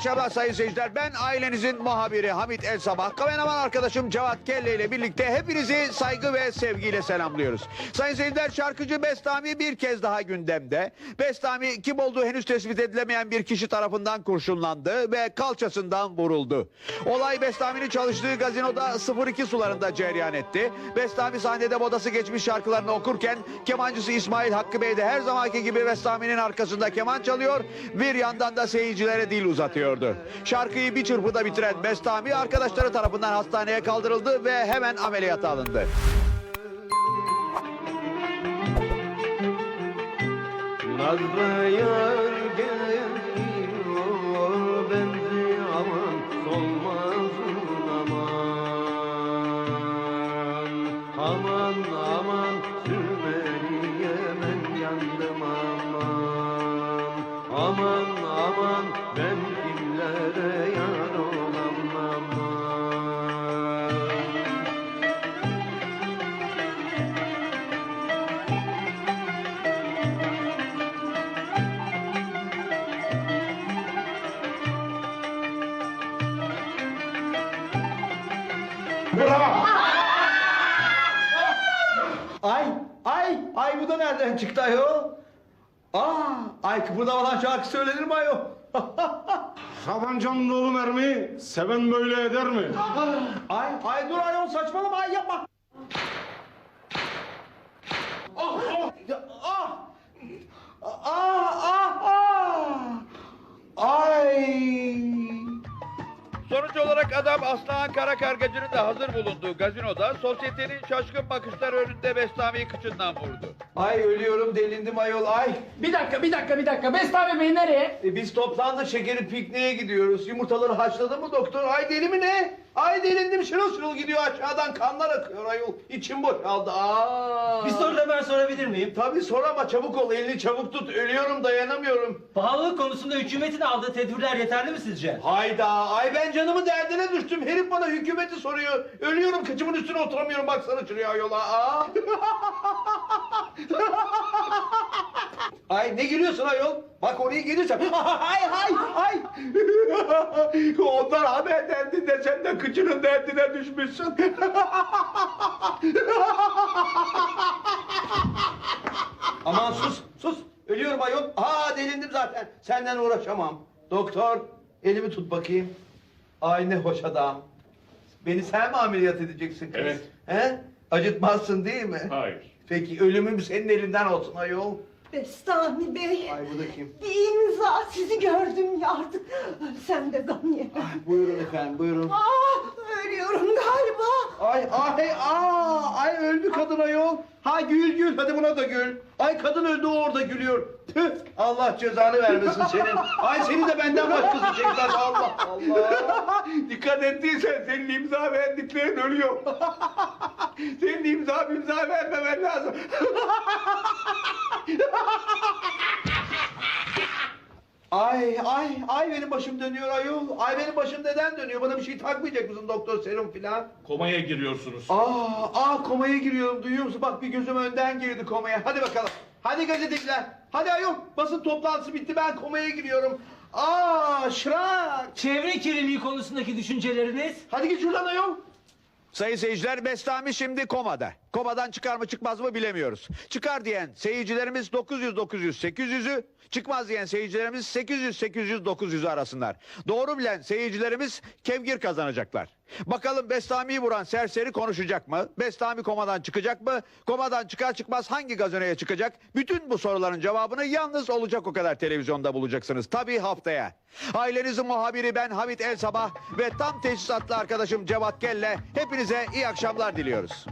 akşamlar sayın seyirciler. Ben ailenizin muhabiri Hamit El Sabah. Kameraman arkadaşım Cevat Kelle ile birlikte hepinizi saygı ve sevgiyle selamlıyoruz. Sayın seyirciler şarkıcı Bestami bir kez daha gündemde. Bestami kim olduğu henüz tespit edilemeyen bir kişi tarafından kurşunlandı ve kalçasından vuruldu. Olay Bestami'nin çalıştığı gazinoda 02 sularında cereyan etti. Bestami sahnede modası geçmiş şarkılarını okurken kemancısı İsmail Hakkı Bey de her zamanki gibi Bestami'nin arkasında keman çalıyor. Bir yandan da seyircilere dil uzatıyordu. Şarkıyı bir çırpıda bitiren Bestami arkadaşları tarafından hastaneye kaldırıldı ve hemen ameliyata alındı. Nazlı yar geliyor benzi aman solmazın aman Aman aman sürmeliye ben yandım aman Aman aman ben Ay, ay, ay bu da nereden çıktı ayol? Aa, ay kıpırdamadan şarkı söylenir mi ayol? Tabancam dolu mermi, seven böyle eder mi? ay, ay dur ayol saçmalama ay yapma. Olarak adam Aslıhan Kara Kargacı'nın da hazır bulunduğu gazinoda sosyetenin şaşkın bakışlar önünde Bestami'yi kıçından vurdu. Ay ölüyorum delindim ayol ay. Bir dakika, bir dakika, bir dakika. Bestami Bey nereye? E, biz toplandık şekeri pikniğe gidiyoruz. Yumurtaları haşladı mı doktor? Ay deli mi ne? Ay delindim şırıl şırıl gidiyor aşağıdan kanlar akıyor ayol. İçim boşaldı. Aa. Bir soru da ben sorabilir miyim? Tabii sor ama çabuk ol elini çabuk tut. Ölüyorum dayanamıyorum. Pahalılık konusunda hükümetin aldığı tedbirler yeterli mi sizce? Hayda ay ben canımın derdine düştüm. Herif bana hükümeti soruyor. Ölüyorum kıçımın üstüne oturamıyorum. Baksana şuraya yola. Aa. ay ne gülüyorsun ayol? Bak oraya gelirsen. Ay ay ay. Onlar haber derdinde sen de kıçının derdine düşmüşsün. Aman sus sus. Ölüyorum ayol. Aa delindim zaten. Senden uğraşamam. Doktor elimi tut bakayım. Ay ne hoş adam. Beni sen mi ameliyat edeceksin kız? Evet. He? Acıtmazsın değil mi? Hayır. Peki ölümüm senin elinden olsun ayol. Bestami Bey. Ay bu da kim? Bir imza sizi gördüm ya artık. Sen de gam ye. Buyurun efendim buyurun. Aa, ölüyorum galiba. Ay ay aa ay öldü kadın ayol. Ha gül gül hadi buna da gül. Ay kadın öldü o orada gülüyor. Tüh Allah cezanı vermesin senin. Ay seni de benden başkası çekmez Allah Allah. Dikkat ettiysen senin imza verdiklerin ölüyor. senin imza imza vermemen lazım. Ay ay ay benim başım dönüyor ayol. Ay benim başım neden dönüyor? Bana bir şey takmayacak mısın doktor serum filan? Komaya giriyorsunuz. Aa, aa komaya giriyorum duyuyor musun? Bak bir gözüm önden girdi komaya. Hadi bakalım. Hadi gazeteciler. Hadi ayol. Basın toplantısı bitti ben komaya giriyorum. Aa şırak. Çevre kirliliği konusundaki düşünceleriniz? Hadi git şuradan ayol. Sayın seyirciler Bestami şimdi komada. Komadan çıkar mı çıkmaz mı bilemiyoruz. Çıkar diyen seyircilerimiz 900 900 800'ü, çıkmaz diyen seyircilerimiz 800 800 900'ü arasınlar. Doğru bilen seyircilerimiz kevgir kazanacaklar. Bakalım Bestami'yi vuran serseri konuşacak mı? Bestami komadan çıkacak mı? Komadan çıkar çıkmaz hangi gazinoya çıkacak? Bütün bu soruların cevabını yalnız olacak o kadar televizyonda bulacaksınız. Tabii haftaya. Ailenizin muhabiri ben Hamit El Sabah ve tam teçhizatlı arkadaşım Cevat Gelle hepinize iyi akşamlar diliyoruz.